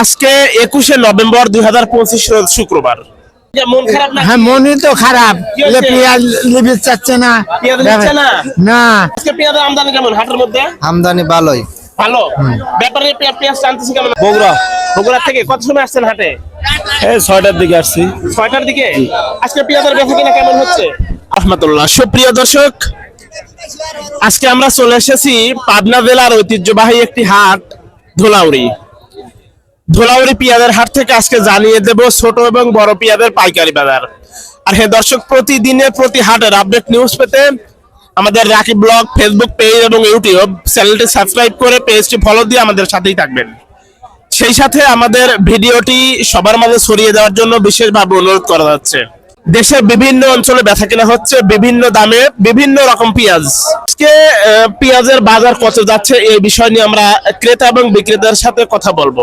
আজকে একুশে নভেম্বর দুই হাজার পঁচিশ শুক্রবার। যে মন খারাপ না হ্যাঁ মনই তো খারাপ। পেঁয়াজ লিবি চাচ্ছে না। পেঁয়াজ না? না। আজকে পেঁয়াজের আমদানি কেমন? হাটের মধ্যে? আমদানি ভালোই। ভালো? ব্যাপারে পেঁয়াজ টানতেছে কেমন? বগুড়া। বগুড়া থেকে কত সময় আসছেন হাটে? এই ছয়টার দিকে আসছি। ছয়টার দিকে? আজকে পেঁয়াজের বেচা কিনা কেমন হচ্ছে? সুপ্রিয় দর্শক আজকে আমরা চলে এসেছি পাবনা জেলার ঐতিহ্যবাহী একটি হাট ধুলাউড়ি। ধুলাউড়ি পেঁয়াজের হাট থেকে আজকে জানিয়ে দেব ছোট এবং বড় পেঁয়াজের পাইকারি বাজার। আর হ্যাঁ দর্শক, প্রতিদিনের প্রতি হাটের আপডেট নিউজ পেতে আমাদের রাকি ব্লগ ফেসবুক পেজ এবং ইউটিউব চ্যানেলটি সাবস্ক্রাইব করে পেজটি ফলো দিয়ে আমাদের সাথেই থাকবেন। সেই সাথে আমাদের ভিডিওটি সবার মাঝে ছড়িয়ে দেওয়ার জন্য বিশেষভাবে অনুরোধ করা যাচ্ছে। দেশের বিভিন্ন অঞ্চলে বেচা কেনা হচ্ছে, বিভিন্ন দামে বিভিন্ন রকম পেঁয়াজ। আজকে পেঁয়াজের বাজার কত যাচ্ছে এই বিষয় নিয়ে আমরা ক্রেতা এবং বিক্রেতার সাথে কথা বলব।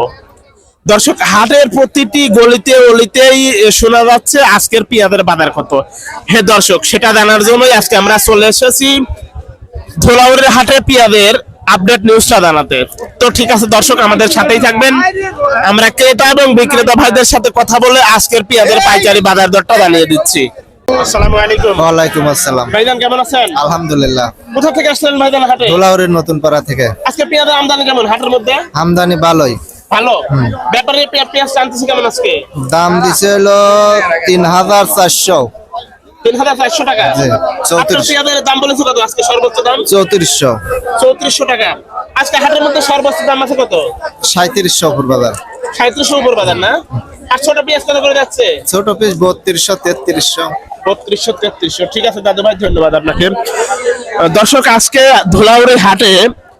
দর্শক হাটের প্রতিটি গলিতে অলিতেই শোনা যাচ্ছে আজকের পেঁয়াজের বাজার কত। হে দর্শক সেটা জানার জন্যই আজকে আমরা চলে এসেছি ধোলাউড়ির হাটে পেঁয়াজের আপডেট নিউজটা জানাতে। তো ঠিক আছে দর্শক আমাদের সাথেই থাকবেন। আমরা ক্রেতা এবং বিক্রেতা ভাইদের সাথে কথা বলে আজকের পেঁয়াজের পাইকারি বাজার দরটা জানিয়ে দিচ্ছি। আসসালামু আলাইকুম। ওয়ালাইকুম আসসালাম। ভাইজান কেমন আছেন? আলহামদুলিল্লাহ। কোথা থেকে আসলেন ভাইজান হাটে? ধুলাউড়ির নতুন পাড়া থেকে। আজকে পেঁয়াজের আমদানি কেমন হাটের মধ্যে? আমদানি ভালোই। ভালো? ব্যাপারে পেঁয়া- পেঁয়াজ টানতেছে কেমন আজকে? দাম দিছে হলো তিন হাজার চারশো তিন হাজার চারশো টাকা। পেঁয়াজের দাম বলেছে কত আজকে? সর্বোচ্চ দাম? চৌত্রিশশো। চৌত্রিশশো টাকা। আজকে হাটের মধ্যে সর্বোচ্চ দাম আছে কত? সাঁত্রিশশো উপর বাজার। সাঁত্রিশশো উপর বাজার না? আর ছোট পেঁয়াজ কত করে যাচ্ছে? ছোট পিস বত্রিশশো তেত্রিশশো। বত্রিশশো তেত্রিশশো। ঠিক আছে দাদু ভাই ধন্যবাদ আপনাকে। দর্শক আজকে ধুলাউড়ি হাটে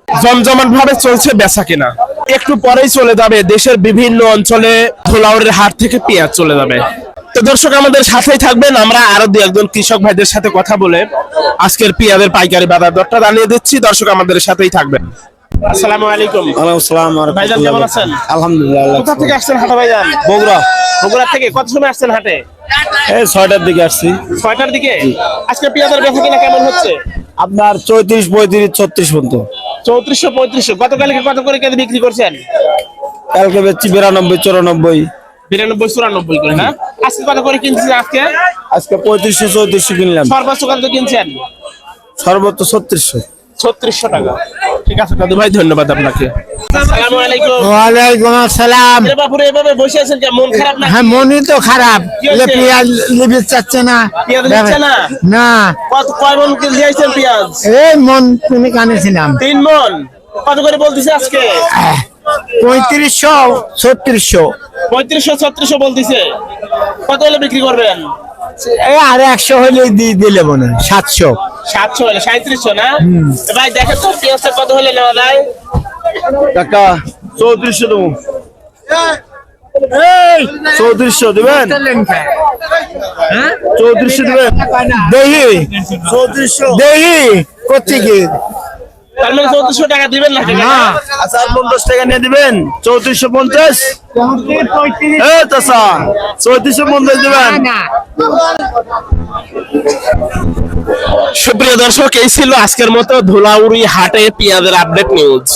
জমজমাট ভাবে চলছে বেচা কেনা। একটু পরেই চলে যাবে দেশের বিভিন্ন অঞ্চলে ধুলাউড়ির হাট থেকে পেঁয়াজ চলে যাবে। তো দর্শক আমাদের সাথেই থাকবেন। আমরা আরও দু একজন কৃষক ভাইদের সাথে কথা বলে আজকের পেঁয়াজের পাইকারি বাজার দরটা জানিয়ে দিচ্ছি। দর্শক আমাদের সাথেই থাকবেন। আসসালামু আলাইকুম। ভাইজান কেমন আছেন? আলহামদুলিল্লাহ কোথা থেকে আসছেন হাটে ভাইজান? বগুড়া। বগুড়া থেকে কত সময় আসছেন হাটে? এই ছয়টার দিকে আসছি। ছয়টার দিকে? আজকে পেঁয়াজের বেচা কিনা কেমন হচ্ছে? আপনার চৌত্রিশ পঁয়ত্রিশ ছত্রিশ পর্যন্ত। চৌত্রিশশো পঁয়ত্রিশশো। গতকালকে কত করে কেজি বিক্রি করছেন? কালকে বেচছি বিরানব্বই চুরানব্বই। বিরানব্বই চুরানব্বই করে না আজকে কত করে কিনছেন আজকে? আজকে পঁয়ত্রিশশো চৌত্রিশশো কিনলাম। সর্বোচ্চ কত কিনছেন? সর্বোচ্চ ছত্রিশশো। ছত্রিশশো টাকা। ঠিক আছে দাদু ভাই ধন্যবাদ আপনাকে। আসসালামু আলাইকুম। ওয়ালাইকুম আসসালাম। বাপুরে এভাবে বসে আছেন যে মন খারাপ না? হ্যাঁ মনই তো খারাপ। যে পেঁয়াজ লিবি চাচ্ছে না। পেঁয়াজ নিচ্ছে না? না। কত কয় মন দিয়েছেন পেঁয়াজ? এই মন তুমি কানেছিলাম। তিন মন? কত করে বলতেছে আজকে? পঁয়ত্রিশশো ছত্রিশশো। পঁয়ত্রিশশো ছত্রিশশো বলতেছে। কত হলে বিক্রি করবেন? এই আর একশো হলে দিয়ে দিলে মনে হয়, সাতশো। সাতশো হলে সাঁত্রিশশো না? ভাই দেখেন তো পেঁয়াজটা কত হলে নেওয়া যায়? টাকা চৌত্রিশশো দেবো। চৌত্রিশশো দেবেন? চৌত্রিশশো দেবেন? দেখি চৌত্রিশশো। দেখি করছি কি তার মানে চৌত্রিশশো টাকা দিবেন না না। আচ্ছা পঞ্চাশ টাকা নিয়ে দিবেন? চৌত্রিশশো পঞ্চাশ? এ চাষা চৌত্রিশশো পঞ্চাশ দেবেন? না। সুপ্রিয় দর্শক এই ছিল আজকের মতো ধুলাউড়ি হাটে পেঁয়াজের আপডেট নিউজ